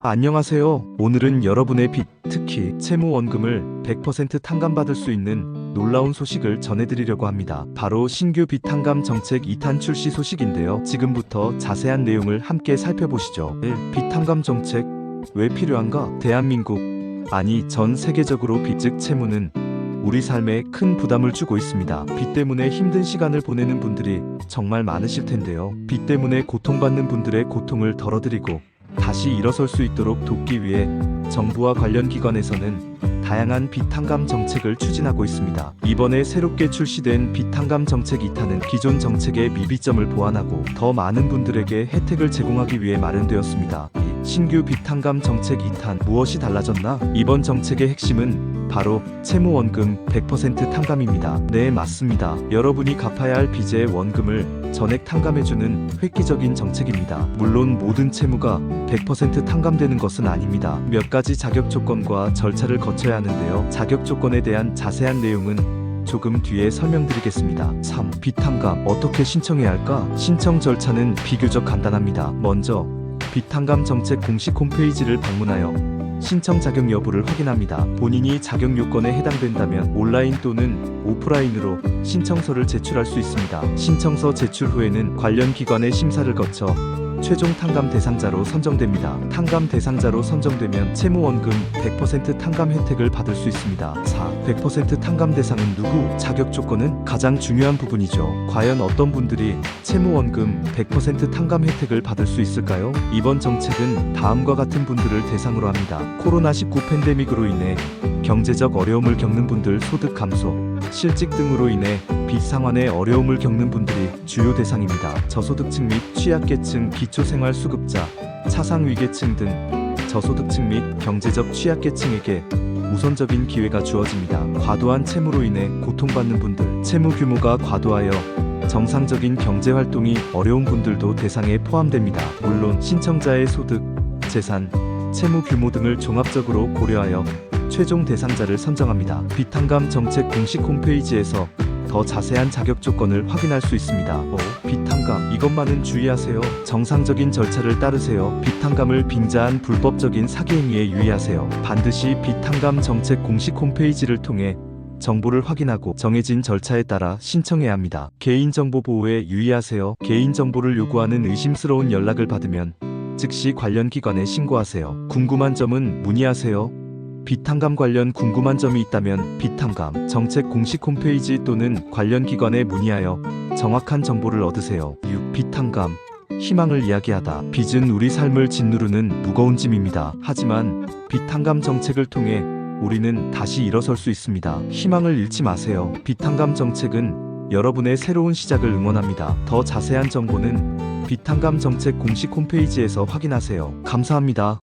안녕하세요. 오늘은 여러분의 빚, 특히 채무 원금을 100% 탕감받을 수 있는 놀라운 소식을 전해드리려고 합니다. 바로 신규 빚 탕감 정책 2탄 출시 소식인데요. 지금부터 자세한 내용을 함께 살펴보시죠. 1. 빚 탕감 정책 왜 필요한가? 대한민국 아니 전 세계적으로 빚즉 채무는 우리 삶에 큰 부담을 주고 있습니다. 빚 때문에 힘든 시간을 보내는 분들이 정말 많으실 텐데요. 빚 때문에 고통받는 분들의 고통을 덜어드리고 다시 일어설 수 있도록 돕기 위해 정부와 관련 기관에서는 다양한 비탄감 정책을 추진하고 있습니다. 이번에 새롭게 출시된 비탄감 정책 2탄은 기존 정책의 미비점을 보완하고 더 많은 분들에게 혜택을 제공하기 위해 마련되었습니다. 이 신규 비탄감 정책 2탄 무엇이 달라졌나? 이번 정책의 핵심은 바로 채무 원금 100% 탕감입니다. 네, 맞습니다. 여러분이 갚아야 할 빚의 원금을 전액 탕감해주는 획기적인 정책입니다. 물론 모든 채무가 100% 탕감되는 것은 아닙니다. 몇 가지 자격 조건과 절차를 거쳐야 하는데요. 자격 조건에 대한 자세한 내용은 조금 뒤에 설명드리겠습니다. 3. 비탕감 어떻게 신청해야 할까? 신청 절차는 비교적 간단합니다. 먼저 비탕감 정책 공식 홈페이지를 방문하여 신청 자격 여부를 확인합니다. 본인이 자격 요건에 해당된다면 온라인 또는 오프라인으로 신청서를 제출할 수 있습니다. 신청서 제출 후에는 관련 기관의 심사를 거쳐 최종 탕감 대상자로 선정됩니다. 탕감 대상자로 선정되면 채무원금 100% 탕감 혜택을 받을 수 있습니다. 4. 100% 탕감 대상은 누구? 자격 조건은 가장 중요한 부분이죠. 과연 어떤 분들이 채무원금 100% 탕감 혜택을 받을 수 있을까요? 이번 정책은 다음과 같은 분들을 대상으로 합니다. 코로나19 팬데믹으로 인해 경제적 어려움을 겪는 분들 소득 감소, 실직 등으로 인해 빚 상환에 어려움을 겪는 분들이 주요 대상입니다. 저소득층 및 취약계층, 기초생활 수급자, 차상 위계층 등 저소득층 및 경제적 취약계층에게 우선적인 기회가 주어집니다. 과도한 채무로 인해 고통받는 분들, 채무 규모가 과도하여 정상적인 경제 활동이 어려운 분들도 대상에 포함됩니다. 물론 신청자의 소득, 재산, 채무 규모 등을 종합적으로 고려하여 최종 대상자를 선정합니다. 비탄감 정책 공식 홈페이지에서 더 자세한 자격 조건을 확인할 수 있습니다. 5. 비탄감 이것만은 주의하세요. 정상적인 절차를 따르세요. 비탄감을 빙자한 불법적인 사기 행위에 유의하세요. 반드시 비탄감 정책 공식 홈페이지를 통해 정보를 확인하고 정해진 절차에 따라 신청해야 합니다. 개인정보 보호에 유의하세요. 개인정보를 요구하는 의심스러운 연락을 받으면 즉시 관련 기관에 신고하세요. 궁금한 점은 문의하세요. 비탄감 관련 궁금한 점이 있다면 비탄감 정책 공식 홈페이지 또는 관련 기관에 문의하여 정확한 정보를 얻으세요. 6. 비탄감 희망을 이야기하다. 빚은 우리 삶을 짓누르는 무거운 짐입니다. 하지만 비탄감 정책을 통해 우리는 다시 일어설 수 있습니다. 희망을 잃지 마세요. 비탄감 정책은 여러분의 새로운 시작을 응원합니다. 더 자세한 정보는 비탄감 정책 공식 홈페이지에서 확인하세요. 감사합니다.